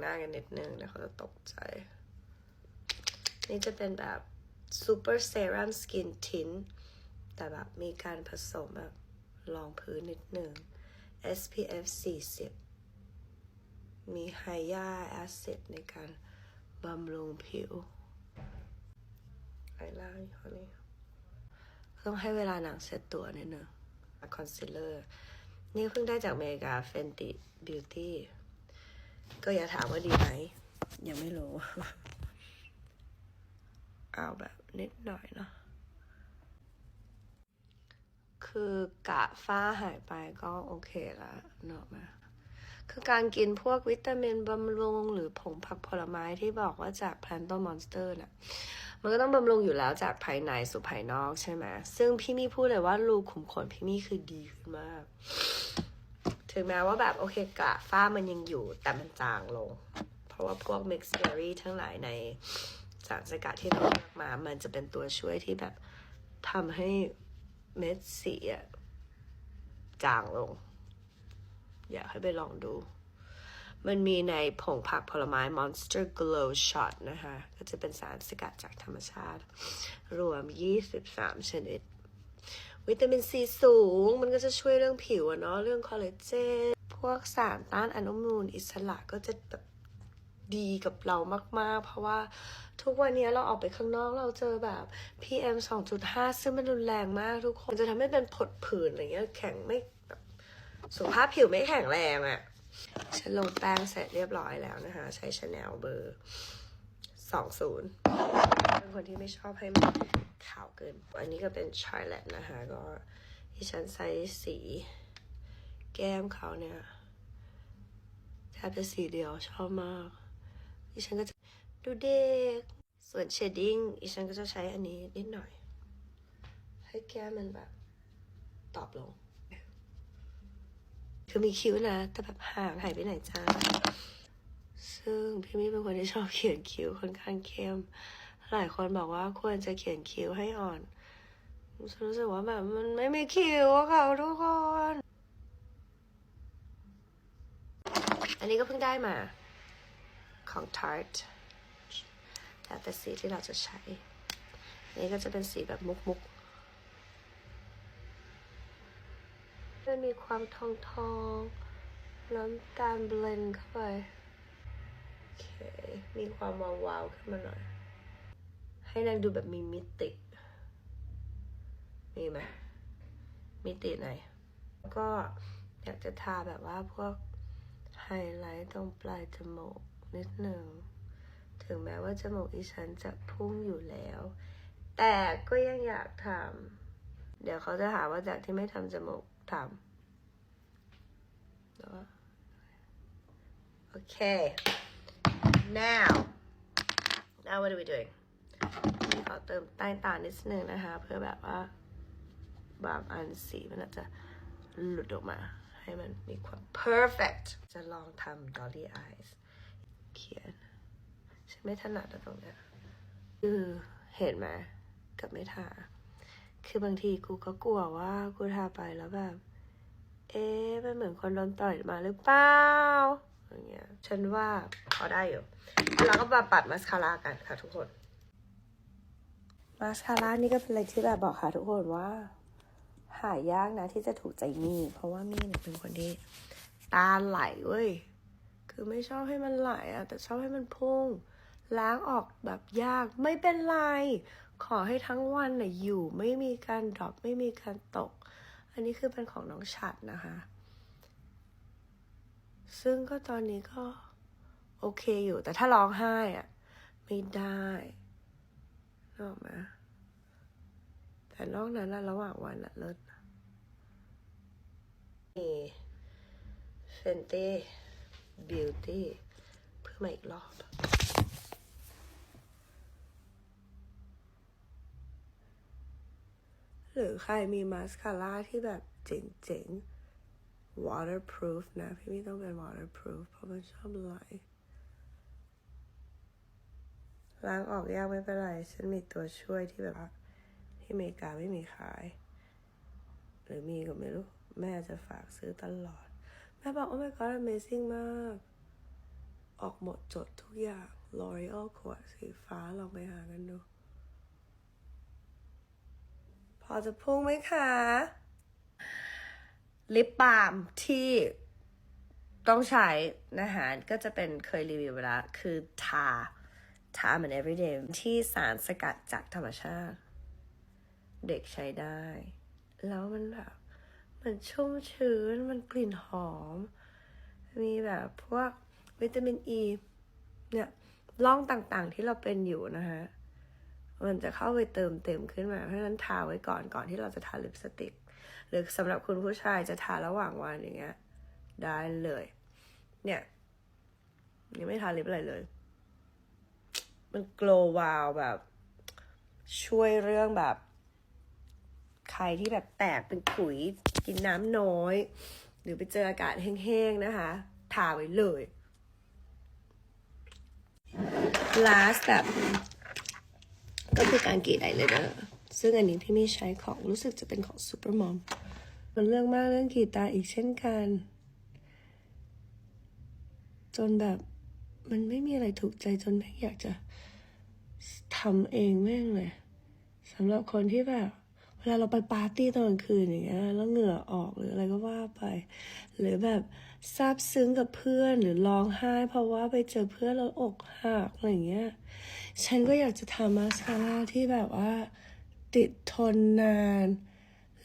หน้ากันนิดนึงเดี๋ยวเขาจะตกใจ นี่จะเป็นแบบ Super Serum Skin Tint แต่แบบมีการผสมแบบรองพื้นนิดนึง SPF 40 มีไฮยาแอซิดในการบำรุงผิวไอล่างยี่ห้อนี้ต้องให้เวลาหนังเซตตัวนิดนึงคอนซีลเลอร์ นี่เพิ่งได้จากเมกา Fenty Beauty ก็อย่าถามว่าดีไหมยังไม่รู้ เอาแบบนิดหน่อยเนาะคือกะฝ้าหายไปก็โอเคละเนอะมาคือการกินพวกวิตามินบำรุง หรือผงผักผลไม้ที่บอกว่าจาก Planto Monster น่ะมันก็ต้องบำรุงอยู่แล้วจากภายในสู่ภายนอกใช่ไหมซึ่งพี่มี่พูดเลยว่ารูขุมขนพี่มี่คือดีขึ้นมาก ถึงแม้ว่าแบบโอเคกระฝ้ามันยังอยู่แต่มันจางลง เพราะว่าพวก mix berry ทั้งหลายในสารสกัดที่เราเลือกมา มันจะเป็นตัวช่วยที่แบบทำให้เม็ดสีอะจางลง อยากให้ไปลองดู มันมีในผงผักผลไม้ Monster Glow Shot นะคะ ก็จะเป็นสารสกัดจากธรรมชาติ รวม 23 ชนิด วิตามินซีสูง มันก็จะช่วยเรื่องผิวอะเนาะเรื่องคอลลาเจนพวกสารต้านอนุมูลอิสระก็จะแบบดีกับเรามาก ๆ เพราะว่าทุกวันนี้เราออกไปข้างนอกเราเจอแบบ PM 2.5 ซึ่งมันรุนแรงมากทุกคน จะทำให้เป็นผดผื่นอะไรเงี้ยแข็งไม่แบบสุขภาพผิวไม่แข็งแรงอะฉันลงแป้งเสร็จเรียบร้อยแล้วนะคะ ใช้ชาแนลเบอร์ 20เป็นคนที่ไม่ชอบให้มันขาวเกิน อันนี้ก็เป็นชาร์ลตนะคะ ก็ที่ฉันใช้สีแก้มเขาเนี่ยแทบจะสีเดียวชอบมากดิฉันก็จะดูเด็ก ส่วนเชดดิ้งดิฉันก็จะใช้อันนี้นิดหน่อย ให้แก้มมันแบบ ตอบลง คือมีคิ้วนะ แต่แบบห่างหายไปไหนจ้า ซึ่งพี่มี่เป็นคนที่ชอบเขียนคิ้วค่อนข้างเข้ม หลายคนบอกว่าควรจะเขียนคิ้วให้อ่อนฉันรู้สึกว่าแบบมันไม่มีคิ้วอะค่ะทุกคน อันนี้ก็เพิ่งได้มาของ Tarte แล้วแต่สีที่เราจะใช้ อันนี้ก็จะเป็นสีแบบมุกมุกมันมีความทองทองน้ำตาลเบลนเข้าไป มีความวาวาวๆขึ้นมาหน่อย ให้นางดูแบบมีมิติ มีไหมมิติไหน ก็อยากจะทาแบบว่าพวกไฮไลท์ตรงปลายจมูกนิดหนึ่ง ถึงแม้ว่าจมูกอีฉันจะพุ่งอยู่แล้ว แต่ก็ยังอยากทำ เดี๋ยวเขาจะหาว่าจากที่ไม่ทำจมูกทำเนอะโอเค now now what are we doing ขอเติมใต้ตานิดนึงนะคะ เพื่อแบบว่า บางอันสีมันอาจจะหลุดออกมา ให้มันมีความ perfect จะลองทำ dolly eyes เขียนฉันไม่ถนัดตรงเนี้ยคือเห็นไหมกับไม่ทาคือบางทีกูก็กลัวว่ากูทาไปแล้วแบบ เอ๊ะมันเหมือนคนโดนต่อยมาหรือเปล่า อย่างเงี้ย ฉันว่าพอได้อยู่แล้วก็มาปัดมาสคาร่ากันค่ะทุกคน มาสคาร่านี่ก็เป็นอะไรที่แบบบอกค่ะทุกคนว่า หายากนะที่จะถูกใจมี่เพราะว่ามี่เนี่ยเป็นคนที่ตาไหลเว้ย คือไม่ชอบให้มันไหลอะแต่ชอบให้มันพุ่ง ล้างออกแบบยากไม่เป็นไร ขอให้ทั้งวันน่ะอยู่ไม่มีการดรอปไม่มีการตก อันนี้คือเป็นของน้องฉัดนะคะ ซึ่งก็ตอนนี้ก็โอเคอยู่ แต่ถ้าร้องไห้อะไม่ได้นึกอกไหมแต่นอกนั้นอะระหว่างวันอะเลิศนะมีเฟนเต้บิวตี้เพื่อมาอีกรอบหรือใครมีมาสคาร่าที่แบบเจ๋งๆ waterproof นะ พี่ไม่ต้องเป็น waterproof เพราะมันชอบไหลล้างออกยากไม่เป็นไร ฉันมีตัวช่วยที่แบบว่าที่อเมริกาไม่มีขาย หรือมีก็ไม่รู้ แม่จะฝากซื้อตลอด แม่บอก โอ้ my god amazing มาก ออกหมดจดทุกอย่าง L'Oreal ขวดสีฟ้าลองไปหากันดู พอจะพุ่งไหมคะ ลิปบาล์มที่ต้องใช้นะคะก็จะเป็นเคยรีวิวไปแล้วคือทา ทาเหมือน everyday ที่สารสกัดจากธรรมชาติ เด็กใช้ได้ แล้วมันแบบมันชุ่มชื้น มันกลิ่นหอม มีแบบพวกวิตามินอีเนี่ยร่องต่างๆที่เราเป็นอยู่นะคะมันจะเข้าไปเติมเต็มขึ้นมา เพราะฉะนั้นทาไว้ก่อนก่อนที่เราจะทาลิปสติก หรือสำหรับคุณผู้ชายจะทาระหว่างวันอย่างเงี้ย ได้เลย เนี่ยยังไม่ทาลิปอะไรเลย มันโกลวาวแบบ ช่วยเรื่องแบบ ใครที่แบบแตกเป็นขุยกินน้ำน้อย หรือไปเจออากาศแห้งๆนะคะ ทาไว้เลย last แบบก็คือการกรีดไอเลเนอร์ ซึ่งอันนี้พี่ไม่ใช้ของรู้สึกจะเป็นของซูเปอร์มอมมันเรื่องมากเรื่องกีตาอีกเช่นกัน จนแบบมันไม่มีอะไรถูกใจจนแม่งอยากจะทำเองแม่งเลยสำหรับคนที่แบบเวลาเราไปปาร์ตี้ตอนกลางคืนอย่างเงี้ยแล้วเหงื่อออกหรืออะไรก็ว่าไป หรือแบบซาบซึ้งกับเพื่อนหรือร้องไห้ เพราะว่าไปเจอเพื่อนแล้วอกหักอะไรอย่างเงี้ย ฉันก็อยากจะทำมาสคาร่าที่แบบว่า ติดทนนาน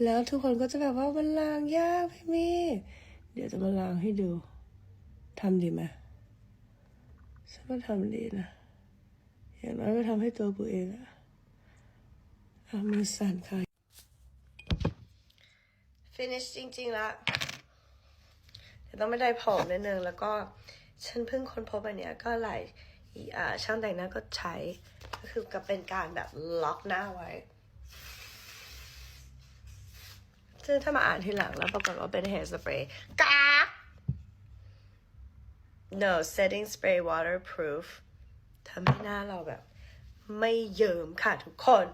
แล้วทุกคนก็จะแบบว่ามันล้างยากพี่มี่เดี๋ยวจะมาล้างให้ดูทำดีไหมฉันว่าทำดีนะ อย่างน้อยก็ทำให้ตัวกูเองอะเอามือสั่นค่ะ finish จริง ๆล้วเดี๋ยวต้องไม่ได้ผมนิดนึง แล้วก็ฉันเพิ่งค้นพบอันเนี้ยก็หลายช่างแต่งหน้าก็ใช้ ก็คือกับเป็นการแบบล็อกหน้าไว้ ซึ่งถ้ามาอ่านทีหลังแล้วปรากฏว่าเป็น hair spray กา no setting spray waterproof ทำให้หน้าเราแบบ ไม่เยิ้มค่ะทุกคน